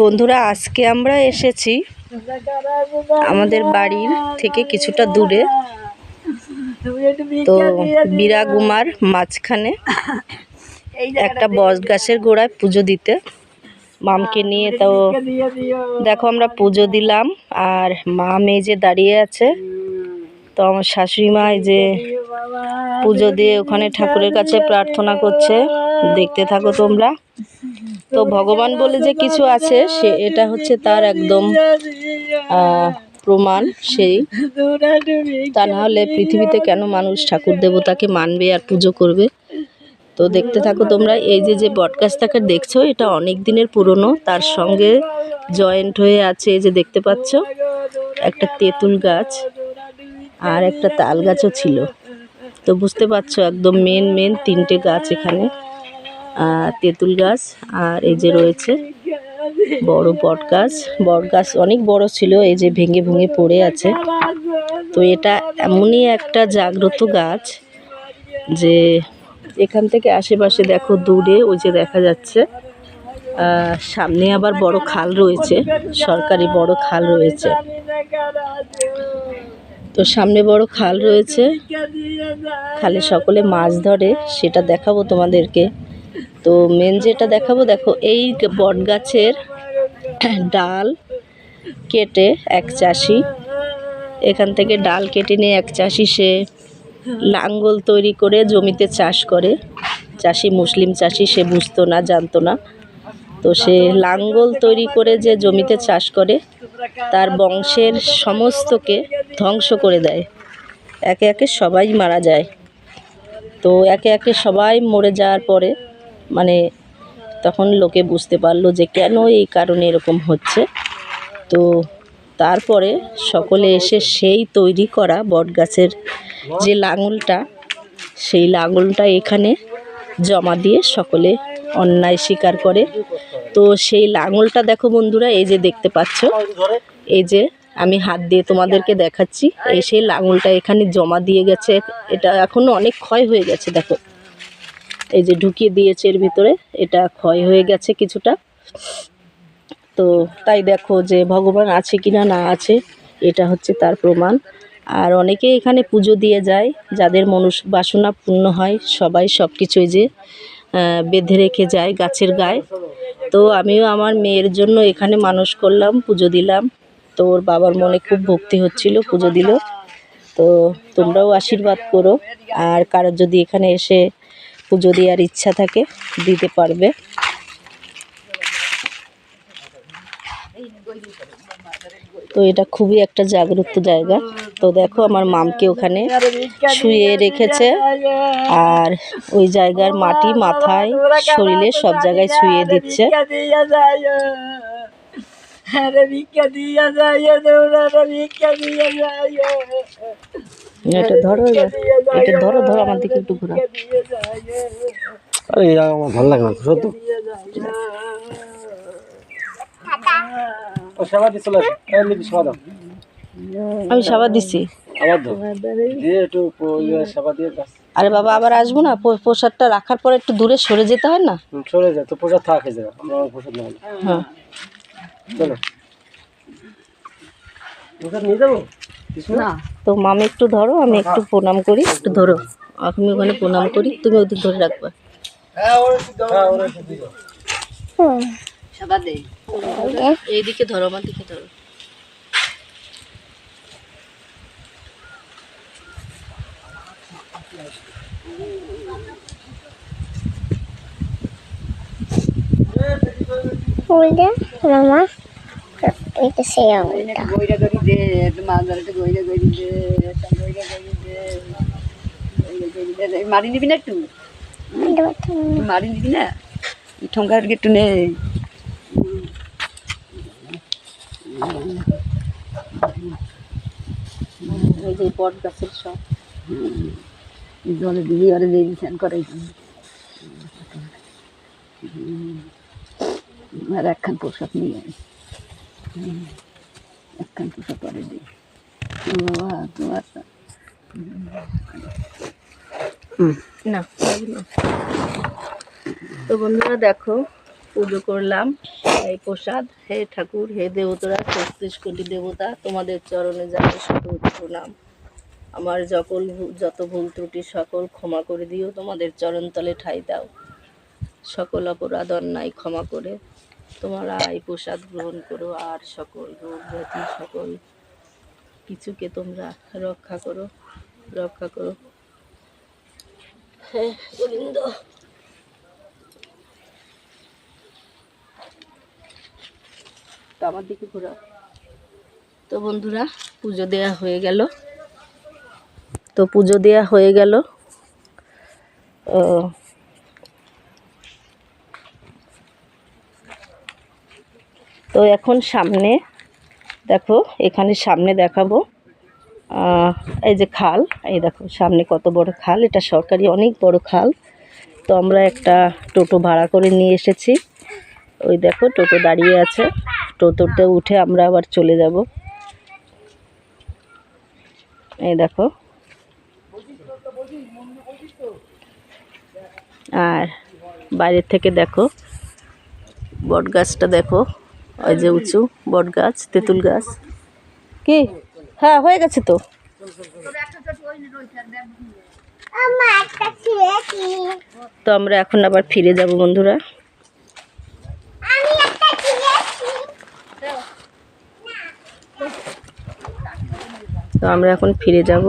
বন্ধুরা, আজকে আমরা এসেছি আমাদের বাড়ির থেকে কিছুটা দূরে। তো বিরাগুমার মাঝখানে একটা বস গাছের গোড়ায় পুজো দিতে। মামকে নিয়ে তো দেখো, আমরা পুজো দিলাম। আর মা মেয়ে যে দাঁড়িয়ে আছে, তো আমার শাশুড়ি মা যে পুজো দিয়ে ওখানে ঠাকুরের কাছে প্রার্থনা করছে। দেখতে থাকো তোমরা। তো ভগবান বলে যে কিছু আছে, সে এটা হচ্ছে তার একদম প্রমাণ সেই। তা না হলে পৃথিবীতে কেন মানুষ ঠাকুর দেবতাকে মানবে আর পুজো করবে? তো দেখতে থাকো তোমরা, এই যে যে বটগাছটাকে দেখছ, এটা অনেক দিনের পুরনো। তার সঙ্গে জয়েন্ট হয়ে আছে, এই যে দেখতে পাচ্ছ, একটা তেঁতুল গাছ আর একটা তাল গাছও ছিল। তো বুঝতে পারছ, একদম মেন মেন তিনটে গাছ এখানে। তেঁতুল গাছ, আর এই যে রয়েছে বড় বট গাছ। বট গাছ অনেক বড় ছিল, এই যে ভেঙে ভেঙে পড়ে আছে। তো এটা এমনই একটা জাগ্রত গাছ যে এখান থেকে আশেপাশে দেখো দূরে, ওই যে দেখা যাচ্ছে। সামনে আবার বড় খাল রয়েছে, সরকারি বড় খাল রয়েছে। তো সামনে বড় খাল রয়েছে। খালে সকলে মাছ ধরে, সেটা দেখাবো তোমাদেরকে। তো মেন যেটা দেখাবো, দেখো এই বট গাছের ডাল কেটে এক চাষি। এখান থেকে ডাল কেটে নিয়ে এক চাষি সে লাঙ্গল তৈরি করে জমিতে চাষ করে। চাষি মুসলিম চাষি, সে বুঝতো না, জানতো না। তো সে লাঙ্গল তৈরি করে যে জমিতে চাষ করে, তার বংশের সমস্তকে ধ্বংস করে দেয়। একে একে সবাই মারা যায়। তো একে একে সবাই মরে যাওয়ার পরে মানে তখন লোকে বুঝতে পারল যে কেন এই কারণে এরকম হচ্ছে। তো তারপরে সকলে এসে সেই তৈরি করা বটগাছের যে লাঙলটা, সেই লাঙলটা এখানে জমা দিয়ে সকলে অন্যায় স্বীকার করে তো সেই লাঙলটা দেখো বন্ধুরা, এই যে দেখতে পাচ্ছ। এই যে আমি হাত দিয়ে তোমাদেরকে দেখাচ্ছি, এই সেই লাঙলটা এখানে জমা দিয়ে গেছে। এটা এখনও অনেক ক্ষয় হয়ে গেছে, দেখো। এই যে ঢুকিয়ে দিয়েছে এর ভিতরে, এটা ক্ষয় হয়ে গেছে কিছুটা। তো তাই দেখো যে ভগবান আছে কিনা না না আছে, এটা হচ্ছে তার প্রমাণ। আর অনেকে এখানে পুজো দিয়ে যায়, যাদের মনুষ বাসনা পূর্ণ হয়, সবাই সব কিছুই যে বেঁধে রেখে যায় গাছের গায়ে। তো আমিও আমার মেয়ের জন্য এখানে মানুষ করলাম, পুজো দিলাম। তো ওর বাবার মনে খুব ভক্তি হচ্ছিল, পুজো দিল। তো তোমরাও আশীর্বাদ করো, আর কারোর যদি এখানে এসে পুজো দেওয়ার ইচ্ছা থাকে, দিতে পারবে। তো এটা খুবই একটা জাগ্রত জায়গা। তো দেখো আমার মামকে ওখানে শুয়ে রেখেছে। আর ওই জায়গার মাটি মাথায় শরীরে সব জায়গায় শুয়ে দিচ্ছে। আরে ভিক্ষা দিয়া যায় দৌড়াটা ভিক্ষা দিয়া যায় এটা ধরো এটা ধরো ধরো আমার দিকে একটু ঘোরা আরে আমার ভালো লাগে না সত্য সেবা দিয়ে চলে আসে। সেবা দাও। আমি সাবার দিছি। আবার দাও। দিয়ে একটু প- ইয়ে দিয়ে দাও আরে বাবা আবার আসব না? প্রসাদটা রাখার পর একটু দূরে সরে যেতে হয় না? সরে যায় তো প্রসাদ থাক হ্যাঁ। চলো। প্রসাদ নিয়ে যাব? না। তো মামি একটু ধরো আমি একটু প্রণাম করি একটু ধরো। আমি ওখানে প্রণাম করি তুমি ওদিক ধরে রাখবা। হ্যাঁ ওরা একটু দিও। এইদিকে ধরো আমার দিকে ধরো। ফুলটা মামা এটা সেই আঙুলটা গইরা গরি দে মাছ ধরাটা গইরা গরি দে গইরা গরি দে মারি নিবি না একটু। মারি নিবি না ঠোঙ্গার একটু। নে এই যে বট গাছের সব। জলে দিয়ে ওরে দিয়ে স্নান করাই আর একখান পোশাক নিয়ে একখান পোশাক করে দিই বাবা তোমার না তো বন্ধুরা দেখো পুজো করলাম এই প্রসাদ। হে ঠাকুর হে দেবতারা ছত্রিশ কোটি দেবতা তোমাদের চরণে যাবে শত প্রণাম আমার যকল যত ভুল ত্রুটি সকল ক্ষমা করে দিও, তোমাদের চরণতলে ঠাই দাও। সকল অপরাধ অন্যায় ক্ষমা করে, তোমরা এই প্রসাদ গ্রহণ করো, আর সকল রোগ ব্যাধি সকল কিছুকে তোমরা রক্ষা করো রক্ষা করো। হ্যাঁ আমার দিকে ঘোরাও। তো বন্ধুরা, পুজো দেয়া হয়ে গেল। তো পুজো দেয়া হয়ে গেল। তো এখন সামনে, দেখো, এখানে সামনে দেখাবো এই যে খাল, এই দেখো, সামনে কত বড় খাল, এটা সরকারি অনেক বড় খাল। তো আমরা একটা টোটো ভাড়া করে নিয়ে এসেছি। ওই দেখো, টোটো দাঁড়িয়ে আছে। টোটোতে উঠে আমরা আবার চলে যাব। এই দেখো আর বাইরের থেকে দেখো, বট গাছটা দেখো, ওই যে উঁচু বট গাছ, তেঁতুল গাছ। কি? হ্যাঁ হয়ে গেছে তো। তো আমরা এখন আবার ফিরে যাব বন্ধুরা। তো আমরা এখন ফিরে যাব।